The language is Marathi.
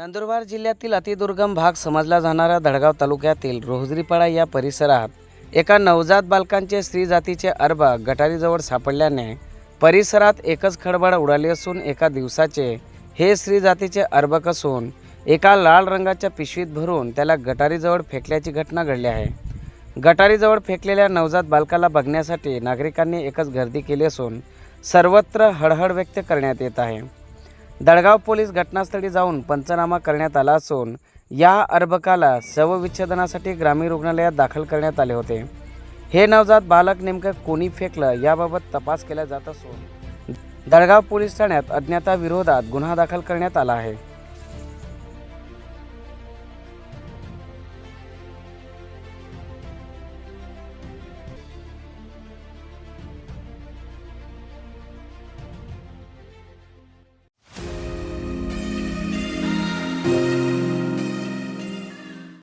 नंदुरबार जिल्ह्यातील अतिदुर्गम भाग समजला जाणारा धडगाव तालुक्यातील रोहजरीपाडा या परिसरात एका नवजात बालकांचे स्त्री जातीचे अर्भ गटारीजवळ सापडल्याने परिसरात एकच खळबळ उडाली असून एका दिवसाचे हे स्त्री जातीचे अर्भक असून एका लाल रंगाच्या पिशवीत भरून त्याला गटारीजवळ फेकल्याची घटना घडली आहे. गटारीजवळ फेकलेल्या नवजात बालकाला बघण्यासाठी नागरिकांनी एकच गर्दी केली असून सर्वत्र हळहळ व्यक्त करण्यात येत आहे. दळगाव पोलीस घटनास्थळी जाऊन पंचनामा करण्यात आला असून या अर्भकाला शवविच्छेदनासाठी ग्रामीण रुग्णालयात दाखल करण्यात आले होते. हे नवजात बालक नेमकं कोणी फेकलं याबाबत तपास केला जात असून दळगाव पोलीस ठाण्यात अज्ञाताविरोधात गुन्हा दाखल करण्यात आला आहे.